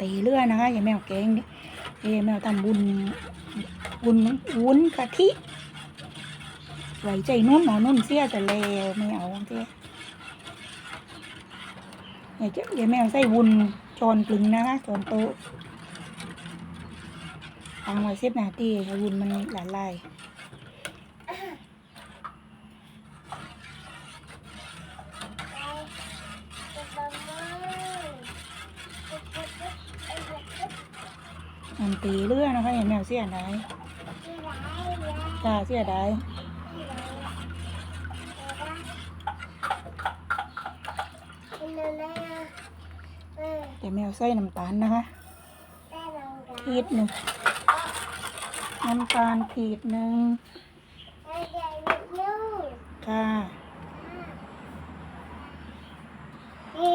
ตีเลื่อยนะคะย่าแมวแกงดิอย่าแมวทำบุญบุญวุ้นกะทิไหวใจนุ่นหนอนุ่นเสียแต่เลวไม่เอาเสียอย่าจะอย่าแมวใส่วุ้นจอนกลึงนะคะจอนโตะทางไว้สิบนาทีให้วุ้นมันละลาย มันตีเลื่อยนะคะอย่าแมวเสียดายจ้าเสียดายอย่แมวใส่น้ำตาลนะคะขีดหนึ่งน้ำตาลขีดหนึ่งค่ะ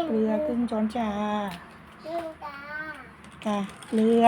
เกลือครึ่งช้อนชาค่ะเกลือ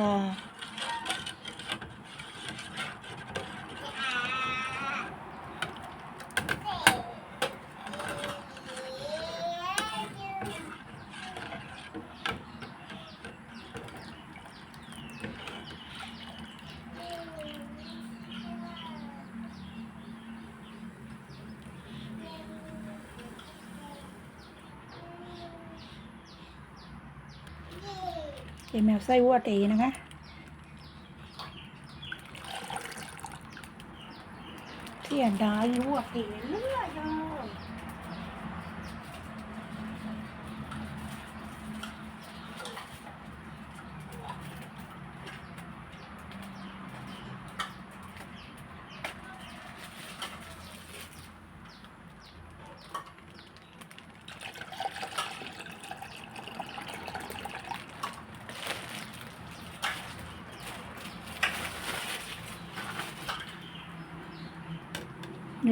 ลั งจวงค่ะเแมวไส้วัวตีนะคะ เสียดายวัวตีเลือดเลย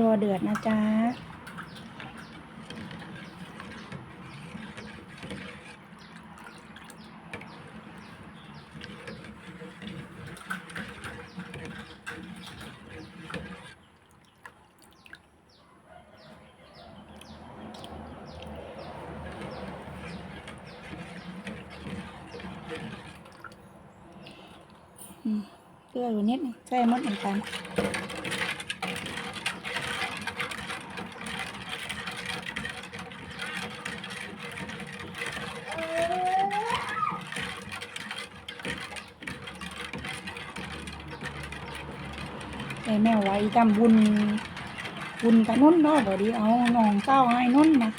รอเดือดนะจ๊ะเกลืออยู่นิดนึงใส่หมดเหมือนกัน แต่แม่ไว้จำบุญบุญกับนุ่นเนาะเดี๋ยวดีเอาน้องเจ้าให้นุ่นนะ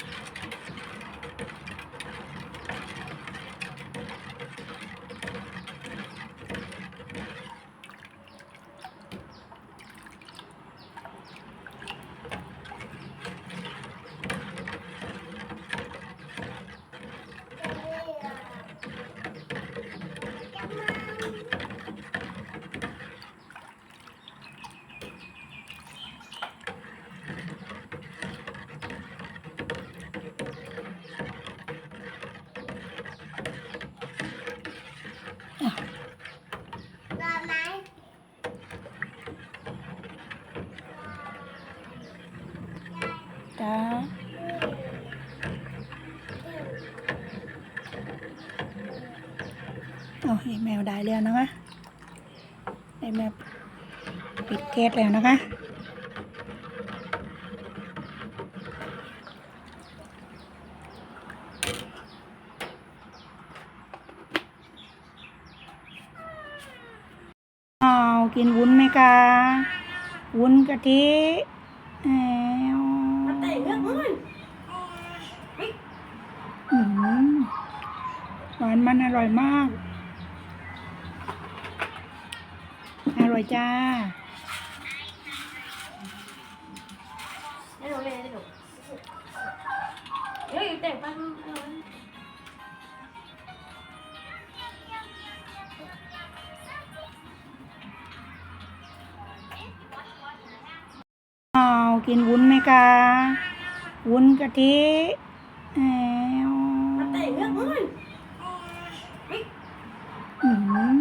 จ้าเอาให้แมวได้แล้วนะคะให้แมวปิดเกตแล้วนะคะอ้ากินวุ้นไหมคะ วุ้นกะทิ แอวอืมหวานมันอร่อยมาก อร่อยจ้าให้หนูเลยให้หนูเฮ้ยแต่ปังอ้าวกินวุ้นไหมคะ วุ้นกะทิแอวมาแต่เรื่องเลยอื้อหือ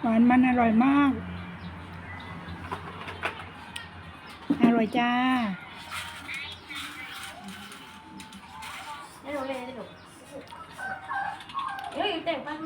หวานมันอร่อยมาก อร่อยจ้าให้เราเล่นได้หรอเฮ้ยแต่ปัง